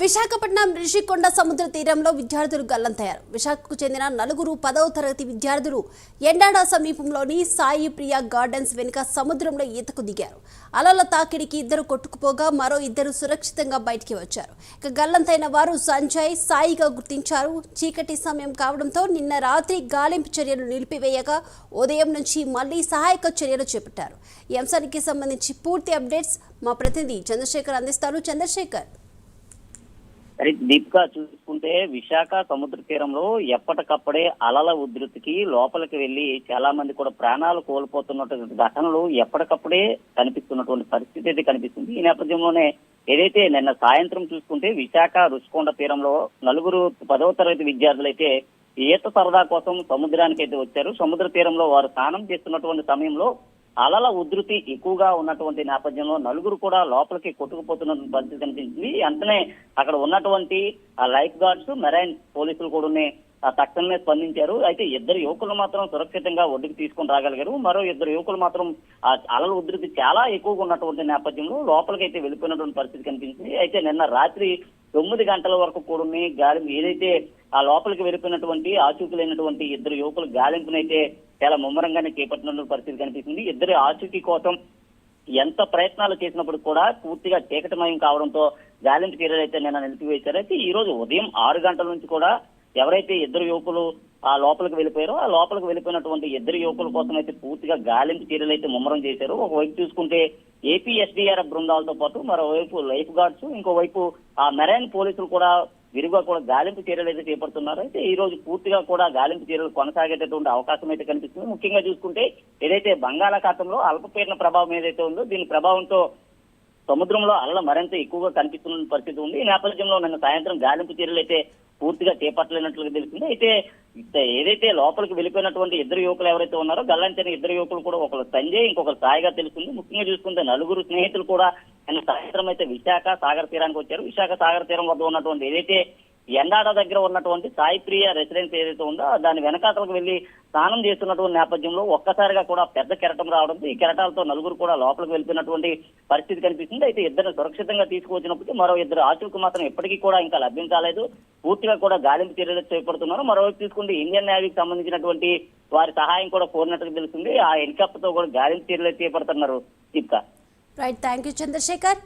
విశాఖపట్నం రిషికొండ సముద్ర తీరంలో విద్యార్థులు గల్లంతయ్యారు. విశాఖకు చెందిన నలుగురు పదవ తరగతి విద్యార్థులు ఎండాడ సమీపంలోని సాయి ప్రియ గార్డెన్స్ వెనుక సముద్రంలో ఈతకు దిగారు. అలల తాకిడికి ఇద్దరు కొట్టుకుపోగా మరో ఇద్దరు సురక్షితంగా బయటికి వచ్చారు. ఇక గల్లంతైన వారు సంజయ్ సాయిగా గుర్తించారు. చీకటి సమయం కావడంతో నిన్న రాత్రి గాలింపు చర్యలు నిలిపివేయగా ఉదయం నుంచి మళ్ళీ సహాయక చర్యలు చేపట్టారు. ఈ అంశానికి సంబంధించి పూర్తి అప్డేట్స్ మా ప్రతినిధి చంద్రశేఖర్ అందిస్తారు. చంద్రశేఖర్. సరే దీపిక చూసుకుంటే విశాఖ సముద్ర తీరంలో ఎప్పటికప్పుడే అలల ఉధృతికి లోపలికి వెళ్ళి చాలా మంది కూడా ప్రాణాలు కోల్పోతున్నటువంటి ఘటనలు ఎప్పటికప్పుడే కనిపిస్తున్నటువంటి పరిస్థితి అయితే కనిపిస్తుంది. ఈ నేపథ్యంలోనే ఏదైతే నిన్న సాయంత్రం చూసుకుంటే విశాఖ రుషికొండ తీరంలో నలుగురు పదవ తరగతి విద్యార్థులు అయితే ఈత సరదా కోసం సముద్రానికి అయితే వచ్చారు. సముద్ర తీరంలో వారు స్నానం చేస్తున్నటువంటి సమయంలో అలల ఉధృతి ఎక్కువగా ఉన్నటువంటి నేపథ్యంలో నలుగురు కూడా లోపలికి కొట్టుకుపోతున్న పరిస్థితి కనిపించింది. వెంటనే అక్కడ ఉన్నటువంటి లైఫ్ గార్డ్స్ మెరైన్ పోలీసులు కూడా తక్షణమే స్పందించారు. అయితే ఇద్దరు యువకులు మాత్రం సురక్షితంగా ఒడ్డుకు తీసుకొని రాగలిగారు. మరో ఇద్దరు యువకులు మాత్రం ఆ అలల ఉధృతి చాలా ఎక్కువగా ఉన్నటువంటి నేపథ్యంలో లోపలికి అయితే వెళ్ళిపోయినటువంటి పరిస్థితి కనిపించింది. అయితే నిన్న రాత్రి తొమ్మిది గంటల వరకు కూడా గాలి ఏదైతే ఆ లోపలికి వెళ్ళిపోయినటువంటి ఆచూకులైనటువంటి ఇద్దరు యువకులు గాలింపునైతే చాలా ముమ్మరంగానే చేపట్టిన పరిస్థితి కనిపిస్తుంది. ఇద్దరు ఆచూకీ కోసం ఎంత ప్రయత్నాలు చేసినప్పుడు కూడా పూర్తిగా చీకటమయం కావడంతో గాలింపు చర్యలు అయితే నిన్న నిలిపివేశారు. అయితే ఈ రోజు ఉదయం ఆరు గంటల నుంచి కూడా ఎవరైతే ఇద్దరు యువకులు ఆ లోపలికి వెళ్ళిపోయారో ఆ లోపలికి వెళ్ళిపోయినటువంటి ఇద్దరు యువకుల కోసం అయితే పూర్తిగా గాలింపు చర్యలు అయితే ముమ్మరం చేశారు. ఒకవైపు చూసుకుంటే ఏపీ ఎస్డీఆర్ఎఫ్ బృందాలతో పాటు మరోవైపు లైఫ్ గార్డ్స్ ఇంకోవైపు ఆ మెరైన్ పోలీసులు కూడా విరిగా కూడా గాలింపు చర్యలు అయితే చేపడుతున్నారు. అయితే ఈ రోజు పూర్తిగా కూడా గాలింపు చర్యలు కొనసాగేటటువంటి అవకాశం అయితే కనిపిస్తుంది. ముఖ్యంగా చూసుకుంటే ఏదైతే బంగాళాఖాతంలో అల్పపీడన ప్రభావం ఏదైతే ఉందో దీని ప్రభావంతో సముద్రంలో అలల మరింత ఎక్కువగా కనిపిస్తున్న పరిస్థితి ఉంది. ఈ నేపథ్యంలో నిన్న సాయంత్రం గాలింపు చర్యలు అయితే పూర్తిగా చేపట్టలేనట్లుగా తెలిసింది. అయితే ఏదైతే లోపలికి వెళ్ళిపోయినటువంటి ఇద్దరు యువకులు ఎవరైతే ఉన్నారో గల్లంతైన ఇద్దరు యువకులు కూడా ఒకరు సంజయ్ ఇంకొకరు సాయిగా తెలుస్తుంది. ముఖ్యంగా చూసుకుంటే నలుగురు స్నేహితులు కూడా ఆయన సాయంత్రం అయితే విశాఖ సాగర్ తీరానికి వచ్చారు. విశాఖ సాగర్ తీరం వద్ద ఉన్నటువంటి ఏదైతే ఎండాడ దగ్గర ఉన్నటువంటి సాయి ప్రియ రెసిడెన్స్ ఏదైతే ఉందో దాని వెనకాతలకు వెళ్ళి స్నానం చేస్తున్నటువంటి నేపథ్యంలో ఒక్కసారిగా కూడా పెద్ద కెరటం రావడంతో ఈ కెరటాలతో నలుగురు కూడా లోపలికి వెళ్ళిపోయినటువంటి పరిస్థితి కనిపిస్తుంది. అయితే ఇద్దరు సురక్షితంగా తీసుకువచ్చినప్పటికీ మరో ఇద్దరు ఆచూకు మాత్రం ఎప్పటికీ కూడా ఇంకా లభ్యం కాలేదు పూర్తిగా కూడా గాలింపు చర్యలు చేపడుతున్నారు. మరోవైపు చూసుకుంటే ఇండియన్ నేవీకి సంబంధించినటువంటి వారి సహాయం కూడా కోరినట్టుగా తెలుస్తుంది. ఆ హెలికాప్టర్తో కూడా గాలింపు చర్యలు చేపడుతున్నారు Deepika. Right thank you Chandrashekar